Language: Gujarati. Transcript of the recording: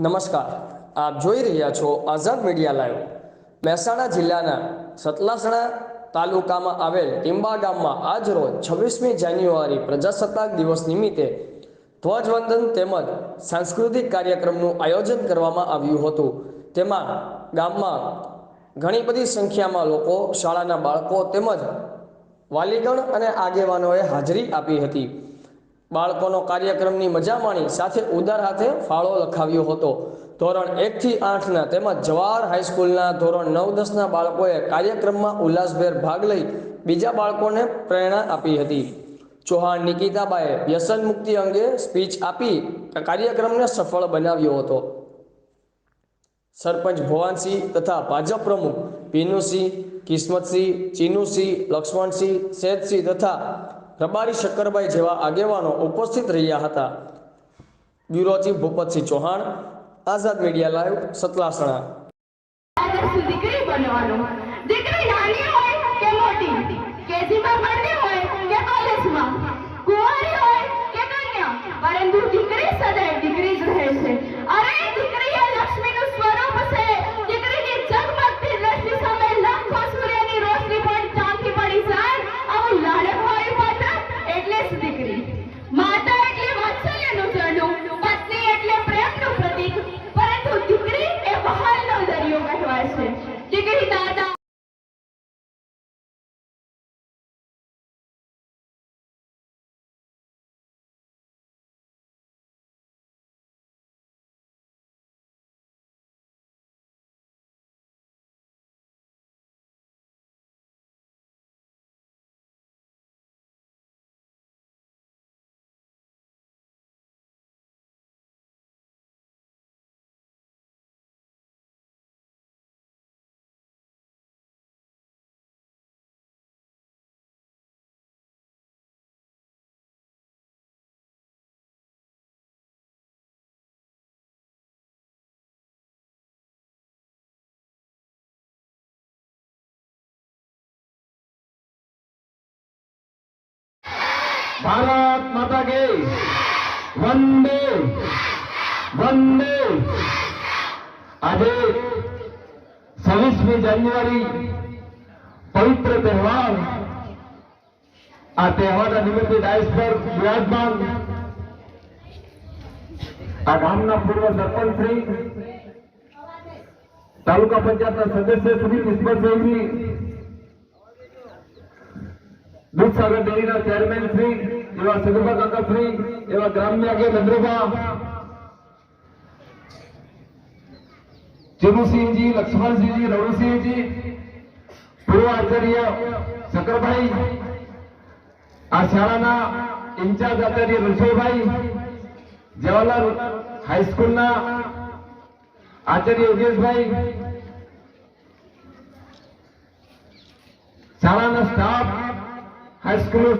નમસ્કાર. આપ જોઈ રહ્યા છો આઝાદ મીડિયા લાઈવ. મહેસાણા જિલ્લાના સતલાસણા તાલુકામાં આવેલ ટીંબા ગામમાં આજ રોજ છવ્વીસમી જાન્યુઆરી પ્રજાસત્તાક દિવસ નિમિત્તે ધ્વજવંદન તેમજ સાંસ્કૃતિક કાર્યક્રમનું આયોજન કરવામાં આવ્યું હતું. તેમાં ગામમાં ઘણી બધી સંખ્યામાં લોકો, શાળાના બાળકો તેમજ વાલીગણ અને આગેવાનોએ હાજરી આપી હતી. બાળકોનો કાર્યક્રમની મજા માણી, સાથે ઉદાર હાથે ફાળો લખાવ્યો હતો. ધોરણ એકથી આઠના તેમજ જવાહર હાઈસ્કૂલના ધોરણ નવ દસના બાળકોએ કાર્યક્રમમાં ઉલ્લાસભેર ભાગ લઈ બીજા બાળકોને પ્રેરણા આપી હતી. ચૌહાણ નિકિતાબાએ વ્યસન મુક્તિ અંગે સ્પીચ આપી કાર્યક્રમને સફળ બનાવ્યો હતો. સરપંચ ભવાનસિંહ તથા ભાજપ પ્રમુખ ભીનુસિંહ, કિસ્મતસિંહ, ચીનુસિંહ, લક્ષ્મણસિંહ શેઠસિંહ તથા રબારી શક્કરભાઈ જેવા આગેવાનો ઉપસ્થિત રહ્યા હતા. Bureau chief Bhupatsinh Chauhan, Azad media live, Satlasana. પરંતુ દીકરી સદાય દીકરી જ રહે છે. અરે દીકરી ભારત માતા કે વંદે વંદે આજે છવ્વીસમી જાન્યુઆરી પવિત્ર તહેવાર આ તહેવારના નિમિત્તે ડાયસ પર વિરાજમાન આ ગામના પૂર્વ સરપંચ શ્રી તાલુકા પંચાયતના સદસ્ય શ્રી કિસ્મતભાઈજી દૂધસાગર ડેરીના ચેરમેન શ્રી એવા સગુભા કાકાશ્રી એવા ગ્રામ્ય કે નંદ્રુભા ચિરુસિંહજી લક્ષ્મણસિંહજી રણુસિંહજી પૂર્વ આચાર્ય શકરભાઈ, આ શાળાના ઇન્ચાર્જ આચાર્ય રણછોડભાઈ જવાહરલાલ હાઈસ્કૂલના આચાર્ય યોગેશભાઈ, શાળાના સ્ટાફ હાઈસ્કૂલ